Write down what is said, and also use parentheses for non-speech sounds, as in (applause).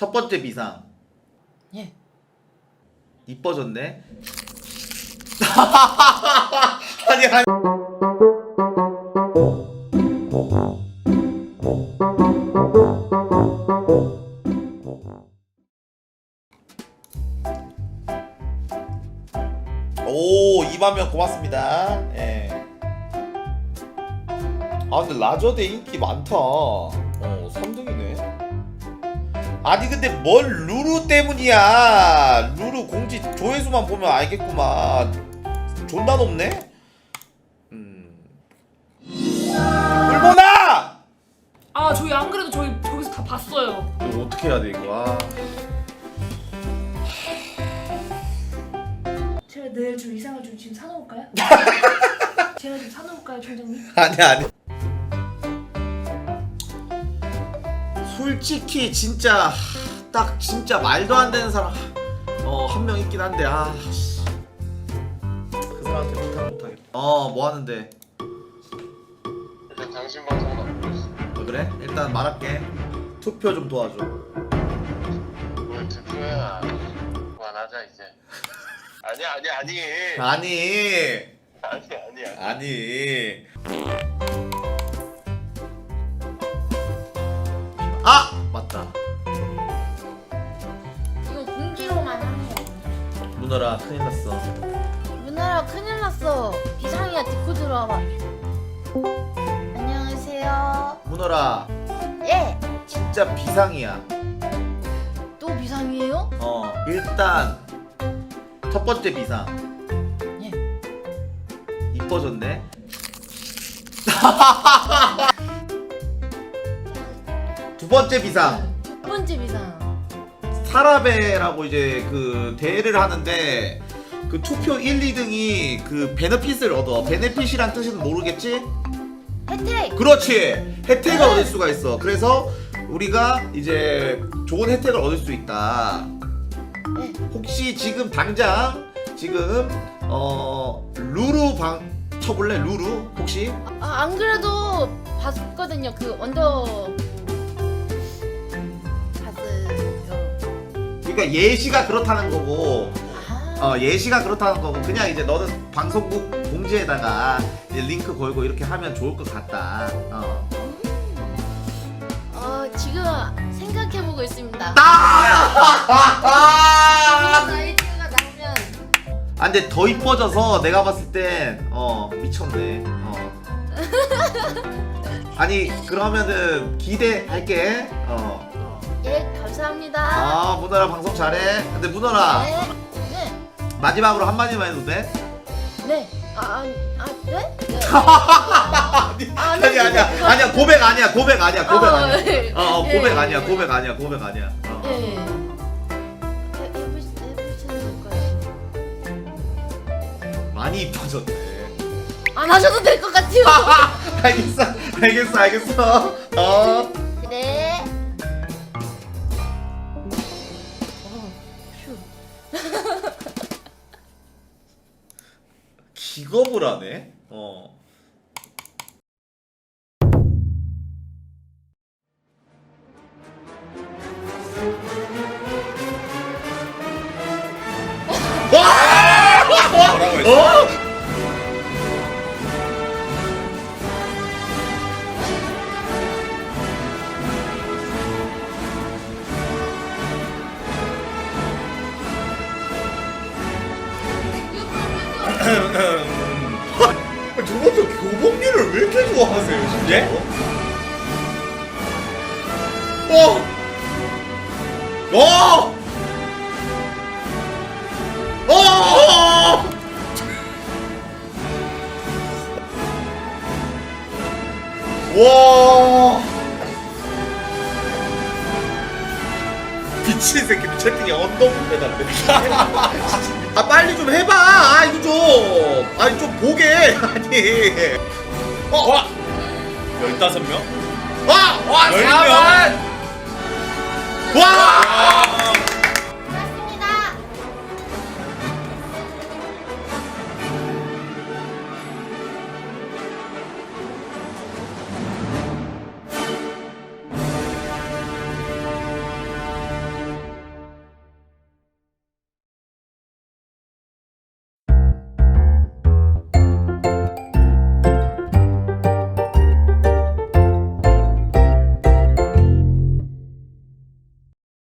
첫 번째 비상. 예. 이뻐졌네. (laughs) 아니 아니. 오 2만 명 고맙습니다. 예. 아 근데 라저대 인기 많다. 어 3등이네. 아니 근데 뭘 루루 때문이야 루루 공지 조회수만 보면 알겠구만 존나 높네 음 물보나 아 저희 안 그래도 저희 저기서 다 봤어요. 이거 어떻게 해야 돼 이거 아. 제가 내일 좀 이상을 좀 지금 사놓을까요? (laughs) 제가 좀 사놓을까요, 총장님? 아니 아니 솔직히 진짜 딱 진짜 말도 안 되는 사람 어 한 명 있긴 한데 아그 사람한테 부탁 못하겠다 어뭐 하는데 일단 당신 방송은 안 보고 있어. 어, 그래? 일단 말할게 투표 좀 도와줘 뭘 투표야. 그만하자 이제. 아니 아니 아니. 아니 아니. 아니 아 맞다 이거 공지로만 하는 거. 문어라 큰일 났어 문화라 큰일 났어. 비상이야 디코 들어와봐. 안녕하세요. 문어라 예. 진짜 비상이야 또 비상이에요? 어 일단 첫 번째 비상 예. 이뻐졌네 (laughs) 두 번째 비상 첫 번째 비상. 사라베라고 이제 그 대회를 하는데 그 투표 1, 2등이 그 베네핏을 얻어 베네핏이란 뜻은 모르겠지? 혜택. 그렇지 혜택을 얻을 수가 있어 그래서 우리가 이제 좋은 혜택을 얻을 수 있다 네. 혹시 지금 당장 지금 어 루루 방 쳐볼래 루루 혹시 아, 안 그래도 봤거든요. 그 언더 그러니까 예시가 그렇다는 거고 아. 어 예시가 그렇다는 거고 그냥 이제 너는 방송국 공지에다가 이제 링크 걸고 이렇게 하면 좋을 것 같다 어. 어 지금 생각해 보고 있습니다. 아! 나오면 (laughs) 아 근데 더 이뻐져서 내가 봤을 땐 어 미쳤네 어. (laughs) 아니 그러면은 기대할게 어. 예 감사합니다. 아 문어라 방송 잘해 근데 문어라 네. 네. 마지막으로 한마디만 해도 돼? 네. 아, 아, 아 네? 네. (laughs) 아, 아니 아니야 아니야 고백 아니야 고백 아니야 고백 어, 아니야 예. 어, 어 예, 고백 예, 아니야 예. 고백 아니야 고백 아니야 어. 예. 해- 해보시 해보시는 거예요. 많이 이뻐졌네 안 하셔도 될 것 같아요. (laughs) 알겠어 알겠어 알겠어 어 기겁을 하네 어 뭐라고 했어? 어? 좋아하세요, 진짜? 예? 어! 어! 어! 와! 미친 새끼 채팅에 언더북 해달래. 아 빨리 좀 해봐. 아 이거 좀. 아니 좀 보게. (laughs) 아니. 어, 어! 와! 15명? 와! 와! 열명. 4만! 와!